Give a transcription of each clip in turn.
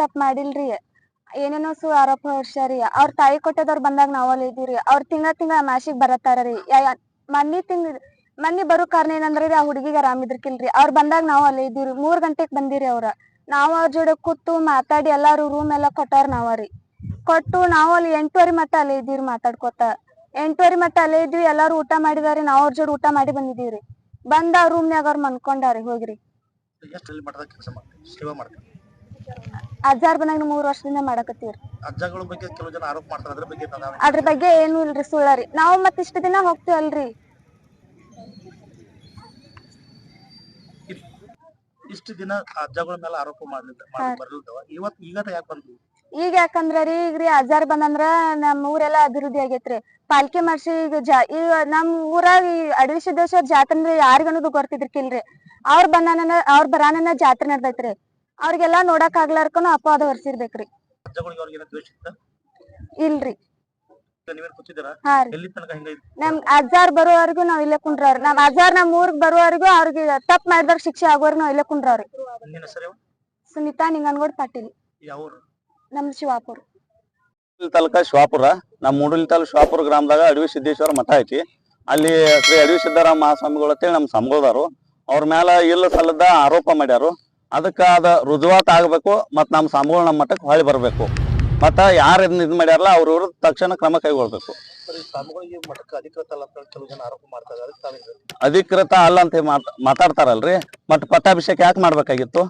ತಪ್ಪ ಮಾಡಿಲ್ರಿ. ಏನೇನೋ ಸು ಆರೋಪ ಹೊರ್ಸ್ಯಾರಿ ಅವ್ರ ತಾಯಿ ಕೊಟ್ಟದವ್ರ ಬಂದಾಗ ನಾವ್ ಅಲ್ಲಿ ಇದೀವ್ರಿ ಅವ್ರ ತಿಂಗಳ ತಿಂಗಳ ಮಾಸಿಗ್ ಬರತ್ತಾರ್ರಿ ಮನ್ನಿ ತಿಂಗ್, ಮನ್ನಿ ಬರೋ ಕಾರಣ ಏನಂದ್ರಿ ಆ ಹುಡುಗಿಗೆ ಆರಾಮ್ ಇದ್ರಕಿಲ್ರಿ. ಅವ್ರ ಬಂದಾಗ ನಾವ್ ಅಲ್ಲೇ ಇದೀವ್ರಿ ಮೂರ್ ಗಂಟೆಗ್ ಬಂದಿರಿ ಅವ್ರ. ನಾವ್ ಅವ್ರ ಜೋಡಿ ಕೂತು ಮಾತಾಡಿ ಎಲ್ಲಾರು ರೂಮ್ ಎಲ್ಲಾ ಕೊಟ್ಟಾರ ನಾವರಿ ಕೊಟ್ಟು ನಾವ್ ಅಲ್ಲಿ ಎಂಟುವರೆ ಮಟ್ಟ ಅಲ್ಲೇ ಇದೀವ್ರಿ ಮಾತಾಡ್ಕೊತ. ಎಂಟುವರೆ ಮಟ್ಟ ಅಲ್ಲೇ ಇದ್ವಿ. ಎಲ್ಲಾರು ಊಟ ಮಾಡಿದಾರಿ. ನಾವ್ ಅವ್ರ ಜೋಡಿ ಊಟ ಮಾಡಿ ಬಂದಿದೀವ್ರಿ ಬಂದ ರೂಮ್ನ್ಯಾಗ ಅವ್ರ ಮನ್ಕೊಂಡಾರಿ ಹೋಗ್ರಿ. ಅಜ್ಜಾರ್ ಬಂದಾಗ ಮೂರ್ ವರ್ಷದಿಂದ ಮಾಡಕತ್ತೀವ್ರಿ. ಅಜ್ಜಗಳ ಬಗ್ಗೆ ಕೆಲವು ಜನ ಆರೋಪ ಮಾಡ್ತಾರೆ ಅದ್ರ ಬಗ್ಗೆ ತಾವು ಅದ್ರ ಬಗ್ಗೆ ಏನು ಇಲ್ರಿ ಸುಳ್ಳರಿ ನಾವು ಮತ್ ಇಷ್ಟ ದಿನ ಹೋಗ್ತೀವಲ್ರಿ. ಇಷ್ಟು ದಿನ ಅಜ್ಜಗಳ ಮೇಲೆ ಆರೋಪ ಮಾಡ್ಲಿಲ್ಲ ಬರ್ಲಿಲ್ದವ? ಈಗ ಯಾಕೆ ಬಂದ್ವಿ? ಈಗ ಯಾಕಂದ್ರ ರೀ ಈಗ ರೀ ಅಜ್ಜಾರ್ ಬಂದಂದ್ರ ನಮ್ ಊರೆಲ್ಲಾ ಅಭಿವೃದ್ಧಿ ಆಗೇತ್ರಿ. ಪಾಲ್ಕೆ ಮಾಡ್ಸಿ ಈಗ ಜಾ ಈಗ ನಮ್ ಊರಾಗ ಈ ಅಡವಿ ಸಿದ್ದೇಶ್ವರ ಜಾತ್ರೆ ಅಂದ್ರೆ ಯಾರಿಗ ಅನ್ನೋದು ಗೊತ್ತಿದ್ರಕಿಲ್ರಿ ಅವ್ರ ಬಂದಾನ ಅವ್ರ ಬರಾನನ ಜಾತ್ರೆ ನಡ್ದೈತ್ರಿ. ಅವ್ರಿಗೆಲ್ಲಾ ನೋಡಕ್ ಆಗ್ಲಾರ್ಕನು ಅಪವಾದ ಹೊರ್ಸಿರ್ಬೇಕ್ರಿ ಅಜ್ಜಗಳಿಗೆ ದ್ವೇಷ ಇತ್ತ? ಇಲ್ರಿ. ಹಾ ರೀ. ನಮ್ ಅಜ್ಜಾರ್ ಬರೋವರೆಗೂ ನಾವ್ ಇಲ್ಲೇ ಕುಂಡ್ರವ್ರಿ. ನಮ್ ಅಜ್ಜಾರ್ ನಮ್ ಊರ್ಗ್ ಬರೋವರೆಗೂ ಅವ್ರಿಗೆ ತಪ್ಪ ಮಾಡಿದಾಗ ಶಿಕ್ಷೆ ಆಗೋವರೆಗೂ ನಾವ್ ಇಲ್ಲೇ ಕುಂಡ್ರವ್ರಿ. ಸುನೀತಾ ನಿಂಗನ್ಗೋಡ್ ಪಾಟೀಲ್. ನಮ್ ಶಿವಾಪುರ್. ತಾಲೂಕ ಶಿವಾಪುರ. ನಮ್ ಮೂಡಲಿ ತಾಲೂಕು ಶಿವಾಪುರ ಗ್ರಾಮದಾಗ ಅಡವಿ ಸಿದ್ದೇಶ್ವರ ಮಠ ಐತಿ. ಅಲ್ಲಿ ಶ್ರೀ ಅಡವಿ ಸಿದ್ದರಾಮ ಮಹಾಸ್ವಾಮಿಗಳು ಅಂತೇಳಿ ನಮ್ಮ ಸಂಗೋದಾರು ಅವ್ರ ಮ್ಯಾಲ ಇಲ್ಲ ಸಲ್ಲದ ಆರೋಪ ಮಾಡ್ಯಾರು. ಅದಕ್ಕ ಅದು ರುಜುವಾತ ಆಗಬೇಕು ಮತ್ತು ನಮ್ಮ ನಮ್ಮ ಮಟ್ಟಕ್ಕೆ ಹೊಳಿ ಬರ್ಬೇಕು. ಮತ್ತ ಯಾರು ಇದನ್ನ ಇದ್ ಮಾಡ್ಯಾರಲ್ಲ ಅವ್ರ ತಕ್ಷಣ ಕ್ರಮ ಕೈಗೊಳ್ಬೇಕು. ಅಧಿಕೃತ ಅಲ್ಲ ಅಂತ ಮಾತಾಡ್ತಾರಲ್ರಿ. ಮತ್ ಪಟ್ಟಾಭಿಷೇಕ ಯಾಕೆ ಮಾಡ್ಬೇಕಾಗಿತ್ತು?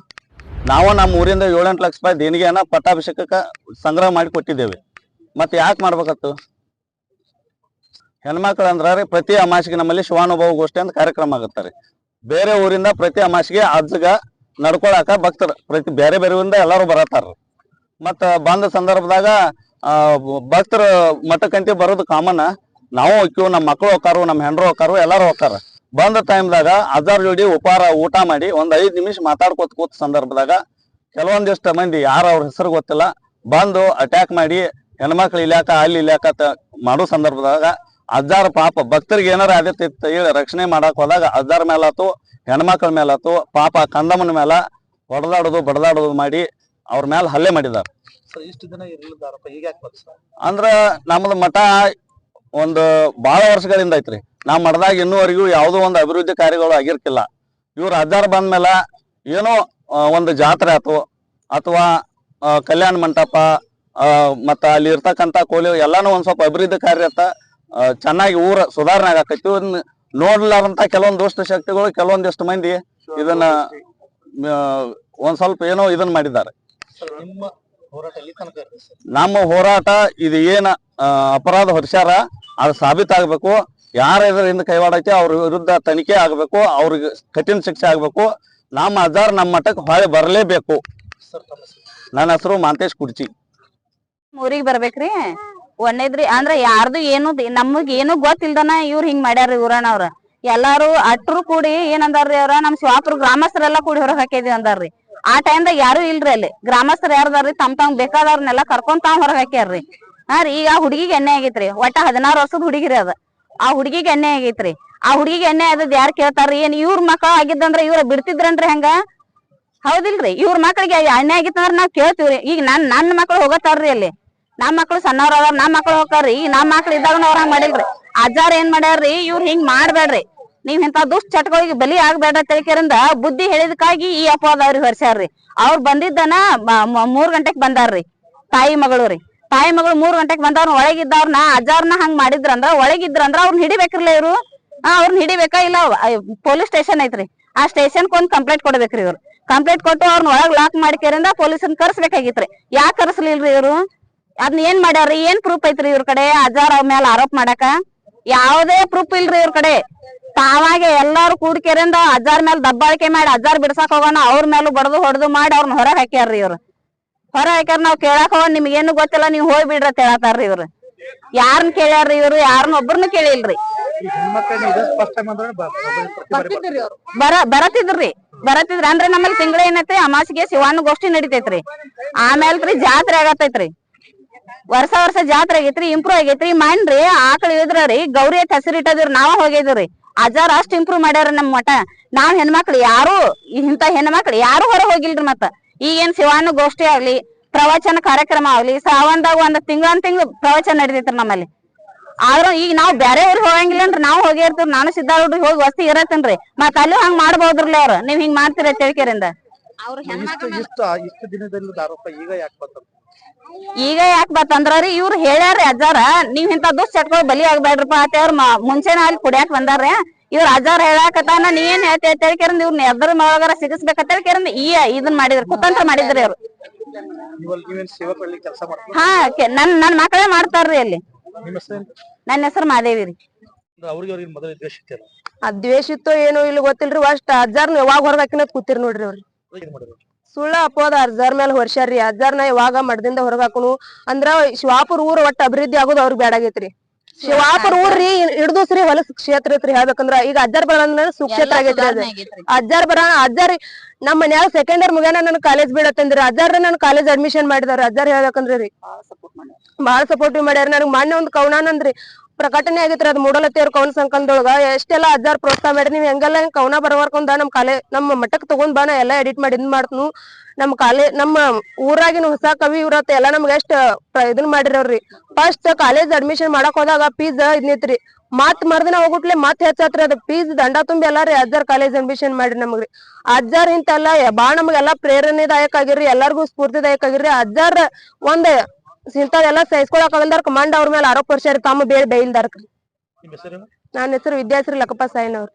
ನಾವು ನಮ್ಮ ಊರಿಂದ ಏಳೆಂಟು ಲಕ್ಷ ರೂಪಾಯಿ ದೇಣಿಗೆಯನ್ನ ಪಟ್ಟಾಭಿಷೇಕಕ್ಕೆ ಸಂಗ್ರಹ ಮಾಡಿ ಕೊಟ್ಟಿದ್ದೇವೆ. ಮತ್ತೆ ಯಾಕೆ ಮಾಡ್ಬೇಕತ್ತು? ಹೆಣ್ಮಕ್ಳು ಅಂದ್ರೆ ರೀ ಪ್ರತಿ ಅಮಾಸಿಗೆ ನಮ್ಮಲ್ಲಿ ಶಿವಾನುಭವ ಗೋಷ್ಠಿ ಅಂತ ಕಾರ್ಯಕ್ರಮ ಆಗುತ್ತಾರೆ ಬೇರೆ ಊರಿಂದ ಪ್ರತಿ ಅಮಾಸಿಗೆ ಅಜ್ಜಗ ನಡ್ಕೊಳಕ ಭಕ್ತರು, ಪ್ರತಿ ಬೇರೆ ಬೇರೆ ಎಲ್ಲರೂ ಬರತ್ತಾರ ಮತ್ತ ಬಂದ ಸಂದರ್ಭದಾಗ ಭಕ್ತರು ಮಠಕ್ಕಂತ ಬರೋದು ಕಾಮನ್ ನಾವು ಹೋಗ್ತೀವಿ, ನಮ್ಮ ಮಕ್ಕಳು ಹೋಗ್ತಾರು, ನಮ್ಮ ಹೆಂಡ್ರು ಹೋಗ್ತಾರು, ಎಲ್ಲಾರು ಹೋಗ್ತಾರ. ಬಂದ ಟೈಮ್ದಾಗ ಅಜಾರ್ ಜೋಡಿ ಉಪಹಾರ, ಊಟ ಮಾಡಿ ಒಂದ್ ಐದ್ ನಿಮಿಷ ಮಾತಾಡ್ಕೋತ ಕೂತ ಸಂದರ್ಭದಾಗ ಕೆಲವೊಂದಿಷ್ಟು ಮಂದಿ, ಯಾರು ಅವ್ರ ಹೆಸರು ಗೊತ್ತಿಲ್ಲ, ಬಂದು ಅಟ್ಯಾಕ್ ಮಾಡಿ ಹೆಣ್ಮಕ್ಳು ಇಲ್ಯಾಕ, ಅಲ್ಲಿ ಇಲ್ಯಾಕ ಮಾಡೋ ಸಂದರ್ಭದಾಗ ಅಜ್ಜಾರ ಪಾಪ ಭಕ್ತರಿಗೆ ಏನಾರ ಆದ್ಯತೆ ಹೇಳಿ ರಕ್ಷಣೆ ಮಾಡಕ್ ಹೋದಾಗ ಅಜ್ಜಾರ ಮೇಲಾತು ಹೆಣ್ಮಕ್ಳ ಮೇಲಾತು ಪಾಪ ಕಂದಮ್ಮನ ಮೇಲೆ ಹೊಡೆದಾಡೋದು ಬಡದಾಡೋದು ಮಾಡಿ ಅವ್ರ ಮೇಲೆ ಹಲ್ಲೆ ಸರ್? ಅಂದ್ರ ನಮ್ದು ಮಠ ಒಂದು ಬಹಳ ವರ್ಷಗಳಿಂದ ಐತ್ರಿ. ನಮ್ಮ ಮಠದಾಗ ಇನ್ನೂವರೆಗೂ ಯಾವುದೋ ಒಂದು ಅಭಿವೃದ್ಧಿ ಕಾರ್ಯಗಳು ಆಗಿರ್ಕಿಲ್ಲ. ಇವ್ರ ಬಂದ ಮೇಲೆ ಏನೋ ಒಂದು ಜಾತ್ರೆ ಆತು. ಅಥವಾ ಕಲ್ಯಾಣ ಮಂಟಪ ಮತ್ತು ಅಲ್ಲಿ ಇರ್ತಕ್ಕಂಥ ಕೋಲಿ ಎಲ್ಲಾನು ಒಂದ್ ಸ್ವಲ್ಪ ಅಭಿವೃದ್ಧಿ ಕಾರ್ಯ ಆತ ಚೆನ್ನಾಗಿ ಊರ ಸುಧಾರಣೆ ಆಗಾಕೈತಿ ನೋಡ್ಲಾರಂತ ಕೆಲವೊಂದು ದುಷ್ಟ ಶಕ್ತಿಗಳು ಕೆಲವೊಂದಿಷ್ಟು ಮಂದಿ ಇದನ್ನ ಒಂದ್ ಸ್ವಲ್ಪ ಏನೋ ಇದನ್ನ ಮಾಡಿದ್ದಾರೆ. ನಿಮ್ಮ ಹೋರಾಟ ಇದು ಏನ ಅಪರಾಧ ಹೊರಿಸ್ಯಾರ ಅದು ಸಾಬೀತಾಗಬೇಕು ಯಾರ ಇದರಿಂದ ಕೈವಾಡಕ್ಕೆ ಅವ್ರ ವಿರುದ್ಧ ತನಿಖೆ ಆಗ್ಬೇಕು, ಅವ್ರಿಗೆ ಕಠಿಣ ಶಿಕ್ಷೆ ಆಗ್ಬೇಕು. ನಮ್ಮ ಅಜಾರ್ ನಮ್ಮ ಮಠಕ್ಕೆ ಹೊಳೆ ಬರಲೇಬೇಕು. ನನ್ನ ಹೆಸರು ಮಾಂತೇಶ್ ಕುರ್ಚಿ ಊರಿಗೆ ಬರ್ಬೇಕ್ರಿ? ಒಂದೇದ್ರಿ ಅಂದ್ರ ಯಾರ್ದು ಏನು ನಮಗ್ ಏನು ಗೊತ್ತಿಲ್ದನ ಇವ್ರ ಹಿಂಗ್ ಮಾಡ್ಯಾರ ಇವ್ರಣ್ಣವ್ರ ಎಲ್ಲಾರು ಅಟ್ರು ಕೂಡಿ ಏನಂದಾರ್ರಿ ಅವ್ರ, ನಮ್ ಶಿವಾಪುರ ಗ್ರಾಮಸ್ಥರೆಲ್ಲಾ ಕೂಡಿ ಹೊರಗ್ ಹಾಕಿದ್ವಿ ಅಂದಾರ್ರಿ ಆ ಟೈಮ್ದಾಗ ಯಾರು ಇಲ್ರಿ ಅಲ್ಲಿ. ಗ್ರಾಮಸ್ಥರು ಯಾರ್ದಾರ್ರಿ ತಮ್ ತಮ್ ಬೇಕಾದವ್ರನ್ನೆಲ್ಲ ಕರ್ಕೊಂಡ್ ತಾವ್ ಹೊರಗ್ ಹಾಕ್ಯಾರ್ರಿ ಹಾ ರೀ, ಈಗ ಹುಡುಗಿಗೆ ಎಣ್ಣೆ ಆಗೈತ್ರಿ ಒಟ್ಟ ಹದಿನಾರು ವರ್ಷದ ಹುಡುಗಿರಿ ಅದ. ಆ ಹುಡುಗಿಗೆ ಎಣ್ಣೆ ಆಗೈತ್ರಿ ಆ ಹುಡುಗಿಗೆ ಎಣ್ಣೆ ಆದದ್ ಯಾರ್ ಕೇಳ್ತಾರ್ರಿ ಏನ್ ಇವ್ರ ಮಕ್ಕಳ ಆಗಿದ್ದಂದ್ರ ಇವ್ರ ಬಿಡ್ತಿದ್ರನ್ರಿ ಹೆಂಗ? ಹೌದಿಲ್ರಿ, ಇವ್ರ ಮಕ್ಳಿಗೆ ಎಣ್ಣೆ ಆಗಿತ್ತಂದ್ರ ನಾವ್ ಕೇಳ್ತೀವ್ರಿ. ಈಗ ನನ್ ನನ್ ಮಕ್ಳು ಹೋಗತ್ತಾರ್ರಿ ಅಲ್ಲಿ. ನಮ್ ಮಕ್ಳು ಸಣ್ಣವ್ರ ಅದಾರ, ನಮ್ ಮಕ್ಳು ಹೋಗ್ತಾರ್ರಿ. ನಮ್ ಮಕ್ಳು ಇದ್ದಾಗ ಅವ್ರ ಹಂಗ್ ಮಾಡಿಲ್ರಿ. ಅಜ್ಜಾರ್ ಏನ್ ಮಾಡ್ಯಾರ್ರಿ, ಇವ್ರ ಹಿಂಗ್ ಮಾಡ್ಬೇಡ್ರಿ ನೀವ್ ಇಂತ ದುಷ್ಟ ಚಟಗಳಿಗೆ ಬಲಿ ಆಗ್ಬೇಡ ತಿಳ್ಕರಿಂದ ಬುದ್ಧಿ ಹೇಳಿದಕ್ಕಾಗಿ ಈ ಅಪವಾದ ಅವ್ರಿಗೆ ಹೊರಸ್ಯಾರ್ರಿ. ಅವ್ರ ಬಂದಿದ್ದನ ಮೂರ್ ಗಂಟೆಕ್ ಬಂದಾರ್ರಿ. ತಾಯಿ ಮಗಳು ರೀ. ತಾಯಿ ಮಗಳು ಮೂರ್ ಗಂಟೆಗ್ ಬಂದವ್ರ ಒಳಗಿದ್ದವ್ರನ್ನ ಅಜ್ಜಾರ್ನ ಹಂಗ್ ಮಾಡಿದ್ರಂದ್ರ, ಒಳಗಿದ್ರಂದ್ರ ಅವ್ರನ್ನ ಹಿಡಿಬೇಕ್ರಲ್ಲ ಇವ್ರು. ಅವ್ರನ್ನ ಹಿಡಿಬೇಕಾ ಇಲ್ಲ ಪೊಲೀಸ್ ಸ್ಟೇಷನ್ ಐತ್ರಿ. ಆ ಸ್ಟೇಷನ್ ಒಂದ್ ಕಂಪ್ಲೇಂಟ್ ಕೊಡ್ಬೇಕ್ರಿ ಇವ್ರು. ಕಂಪ್ಲೇಂಟ್ ಕೊಟ್ಟು ಅವ್ರನ್ನ ಒಳಗ್ ಲಾಕ್ ಮಾಡ್ಕೇರಿಂದ ಪೊಲೀಸನ್ ಕರ್ಸ್ಬೇಕಾಗಿತ್ರಿ. ಯಾಕೆ ಕರ್ಸ್ಲಿಲ್ರಿ ಇವ್ರು? ಅದ್ನ ಏನ್ ಮಾಡ್ಯಾರ್ರಿ ಏನ್ ಪ್ರೂಫ್ ಐತ್ರಿ ಇವ್ರ ಕಡೆ? ಅಜಾರ್ ಅವ್ರ ಮೇಲೆ ಆರೋಪ ಮಾಡಾಕ? ಯಾವ್ದೇ ಪ್ರೂಫ್ ಇಲ್ರಿ ಇವ್ರ ಕಡೆ. ತಾವಾಗೆ ಎಲ್ಲಾರು ಕೂಡ್ಕೆರಿಂದ ಅಜಾರ್ ಮೇಲೆ ದಬ್ಬಾಳಿಕೆ ಮಾಡಿ ಅಜಾರ್ ಬಿಡ್ಸಾಕ್ ಹೋಗೋಣ, ಅವ್ರ ಮೇಲೂ ಬಡದು ಹೊಡೆದು ಮಾಡಿ ಅವ್ರನ್ನ ಹೊರ ಹಾಕ್ಯಾರ್ರಿ ಇವ್ರು. ಹೊರ ಹಾಕ್ಯಾರ ನಾವ್ ಕೇಳಾಕ್ ಹೋಗೋಣ, ನಿಮ್ಗೇನು ಗೊತ್ತಿಲ್ಲ, ನೀವ್ ಹೋಗಿ ಬಿಡ್ರಿ ಅಂತ ಇವ್ರು. ಯಾರನ್ನ ಕೇಳ್ಯಾರ್ರಿ ಇವ್ರು ಯಾರನ್ನ ಒಬ್ಬರನ್ನು ಕೇಳಿಲ್ರಿ. ಬರ ಬರತಿದ್ರಿ ಬರತಿದ್ರಿ ಅಂದ್ರೆ ನಮ್ಮಲ್ಲಿ ತಿಂಗಳ ಏನೈತ್ರಿ? ಅಮಾಸಿಗೆ ಶಿವಾನು ಗೋಷ್ಠಿ ನಡಿತೈತ್ರಿ. ಆಮೇಲ್ರಿ ಜಾತ್ರೆ ಆಗತೈತ್ರಿ. ವರ್ಷ ವರ್ಷ ಜಾತ್ರೆ ಆಗೈತ್ರಿ ಇಂಪ್ರೂವ್ ಆಗೈತ್ರಿ. ಮಾಡ್ರಿ ಆಕಳ ಇದ್ರಿ ಗೌರಿ ಅಂತ ಹೆಸರಿಟ್ಟದ್ರಿ ನಾವ ಹೋಗಿದ್ರಿ ಅಜಾರ್ ಅಷ್ಟ್ ಇಂಪ್ರೂವ್ ಮಾಡ್ಯಾರ ನಮ್ ಮಠ. ನಾವ್ ಹೆಣ್ಮಕ್ಳು ಯಾರು ಇಂತ ಹೆಣ್ಮಕ್ಳು ಯಾರು ಹೊರ ಹೋಗಿಲ್ರಿ ಮತ್ತ. ಈಗೇನ್ ಶಿವಾನು ಗೋಷ್ಠಿ ಆಗ್ಲಿ, ಪ್ರವಚನ ಕಾರ್ಯಕ್ರಮ ಆಗ್ಲಿ ಶ್ರಾವಣದಾಗ ಒಂದ್ ತಿಂಗಳ ತಿಂಗಳು ಪ್ರವಚನ ನಡೀತೈತ್ರಿ ನಮ್ಮಲ್ಲಿ. ಆದ್ರ ಈಗ ನಾವ್ ಬ್ಯಾರೆ ಊರಿಗೆ ಹೋಗಂಗಿಲ್ಲನ್ರಿ, ನಾವ್ ಹೋಗಿರ್ತೀವಿ ನಾನು ಸಿದ್ದಾರೂಢಿಗೆ ಹೋಗಿ ವಸ್ತಿ ಇರತ್ತೇನ್ರಿ. ಮತ್ತ ಅಲ್ಲೂ ಹಂಗ್ ಮಾಡ್ಬೋದ್ರಲ್ಲ ಅವ್ರ. ನೀವ್ ಹಿಂಗ್ ಮಾಡ್ತೀರ ತಿಳ್ಕೇರಿಂದ ಅವ್ರ ಹೆಣ್ಮಕ್ಳು ಇಷ್ಟು ಇಷ್ಟು ದಿನದಲ್ಲಿ ಆರೋಪ ಈಗ ಯಾಕೆ ಈಗ ಯಾಕೆ ಬತ್ತಂದ್ರಿ ಇವ್ರು ಹೇಳ್ಯಾರ ಅಜ್ಜಾರ ನೀವ್ ಇಂತ ದುಷ್ಟ ಚಟ್ಕೊಳ್ ಬಲಿ ಆಗ್ಬೇಡ್ರಪ್ಪ ಅಂತ ಅವ್ರ ಮುಂಚೆನ ಅಲ್ಲಿ ಕುಡಿಯಾಕ್ ಬಂದಾರ್ರಿ. ಇವ್ರ ಅಜ್ಜಾರ ಹೇಳಾಕತ್ತಾನ ನೀ ಏನ್ ಹೇಳ್ತಿ ಅಂತ ಹೇಳ್ಕೇರಿಂದ ಇವ್ರನ್ನ ಎದ್ರ ಒಳಗಾರ ಹೇಳಿ ಹೇಳ್ಕೇರಿಂದ ಈ ಇದನ್ ಮಾಡಿದ್ರು ಕುತಂತ್ರ ಮಾಡಿದ್ರಿ ಅವ್ರು ಹಾ ನನ್ ನನ್ ಮಕ್ಕಳೇ ಮಾಡ್ತಾರ್ರಿ ಅಲ್ಲಿ. ನಿಮ್ಮ ಹೆಸರು ನನ್ನ ಹೆಸರು ಮಾದೇವಿ ರೀ. ಅವ್ರಿಗೆ ಅವ್ರಿಗೆ ಮೊದಲ ದ್ವೇಷ ಇತ್ತೋ ಏನೋ ಇಲ್ಲಿ ಗೊತ್ತಿಲ್ರಿ ಅಷ್ಟ್ ಅಜ್ಜಾರ್ನ ಯಾವಾಗ ಹೊರಗಾಕಿನ ಕೂತಿರ್ ನೋಡ್ರಿ ಅವ್ರು. ಸುಳ್ಳ ಅಪೋದ ಅಜ್ಜಾರ್ ಮೇಲೆ ಹೊರ್ಸ್ಯಾರ್ರಿ. ಅಜ್ಜಾರ್ನ ಯಾವಾಗ ಮಡದಿಂದ ಹೊರಗ್ ಹಾಕುನು ಅಂದ್ರ ಶಿವಾಪುರ ಊರ್ ಒಟ್ಟ ಅಭಿವೃದ್ಧಿ ಆಗೋದು ಅವ್ರಿಗೆ ಬ್ಯಾಡಾಗೈತ್ರಿ ಶಿವಾಪುರ ಊರ್ರಿ ಹಿಡ್ದೂಸ್ರಿ ಹೊಲಸ್ ಕ್ಷೇತ್ರ ಐತ್ರಿ ಹೇಳ್ಬೇಕಂದ್ರ. ಈಗ ಅಜ್ಜಾರ್ ಬರ ಸುಕ್ಷೇತ್ರ ಆಗೈತ್ರಿ ಅದ. ಅಜ್ಜಾರ್ ಬರ ಅಜ್ಜಾರ್ ನಮ್ಮ ಮನ್ಯಾಗ ಸೆಕೆಂಡ್ ಇಯರ್ ಮುಗ್ಯಾನ ನನ್ ಕಾಲೇಜ್ ಬಿಡತ್ತಂದ್ರಿ ಅಜ್ಜಾರ ನನ್ ಕಾಲೇಜ್ ಅಡ್ಮಿಷನ್ ಮಾಡಿದಾರ. ಅಜ್ಜಾರ್ ಹೇಳ್ಬೇಕಂದ್ರಿ. ಬಾಳ ಸಪೋರ್ಟಿವ್ ಮಾಡ್ಯಾರ. ನನಗ್ ಮಾನ್ಯ ಒಂದ್ ಕವನಾನಂದ್ರಿ ಪ್ರಕಟಣೆ ಆಗೈತ್ರಿ, ಅದ್ ಮೂಡಲತ್ತೇವ್ರ ಕವನ ಸಂಕಲನದೊಳಗ ಎಷ್ಟೆಲ್ಲಾ ಅಜ್ಜಾರ್ ಪ್ರೋತ್ಸಾಹ ಮಾಡಿ ನೀವ್ ಹೆಂಗೆಲ್ಲ ಹಿಂಗ್ ಕವನ ಬರವರ್ಕೊಂಡ ನಮ್ ಕಾಲೇ, ನಮ್ಮ ಮಟ್ಟಕ್ ತಗೊಂಡ್ ಬಾ ಎಲ್ಲಾ ಎಡಿಟ್ ಮಾಡಿ ಇದ್ ಮಾಡ್ತನು. ನಮ್ ಕಾಲೇ, ನಮ್ಮ ಊರಾಗಿನ ಹೊಸ ಕವಿ ಇವ್ರತ್ತ ಎಲ್ಲಾ ನಮ್ಗ ಎಷ್ಟ್ ಇದನ್ ಮಾಡಿರವ್ರಿ ಫಸ್ಟ್ ಕಾಲೇಜ್ ಅಡ್ಮಿಷನ್ ಮಾಡಕ್ ಹೋದಾಗ ಫೀಸ್ ಇದ್ನಿತ್ರಿ ಮತ್ ಮರ್ದಿನ ಹೋಗುಟ್ಲೆ ಮತ್ ಹೆಚ್ಚಾತ್ರಿ ಅದ್. ಫೀಸ್ ದಂಡ ತುಂಬಿ ಎಲ್ಲಾರಿ ಅಜ್ಜಾರ್ ಕಾಲೇಜ್ ಅಡ್ಮಿಷನ್ ಮಾಡ್ರಿ ನಮಗ್ರಿ. ಅಜ್ಜಾರ್ ಇಂತೆಲ್ಲ ಬಾಳ ನಮ್ಗೆಲ್ಲಾ ಪ್ರೇರಣೆದಾಯಕ ಆಗಿರ್ರಿ, ಎಲ್ಲಾರ್ಗು ಸ್ಫೂರ್ತಿದಾಯಕ ಆಗಿರ್ರಿ. ಅಜ್ಜಾರ್ ಒಂದ್ ಇಂಥದೆಲ್ಲ ಸಹಿಸ್ಕೊಳಕ್ ಆಗಲ್ದಾರ ಕಮಾಂಡ್ ಅವ್ರ ಮೇಲೆ ಆರೋಪ ವರ್ಷ ತಮ್ಮ ನಿಮ್ಮ ಹೆಸರು ನನ್ನ ಹೆಸರು ವಿದ್ಯಾಶ್ರೀ ಲಕ್ಕಪ್ಪ ಸಾಯಿನವ್ರು.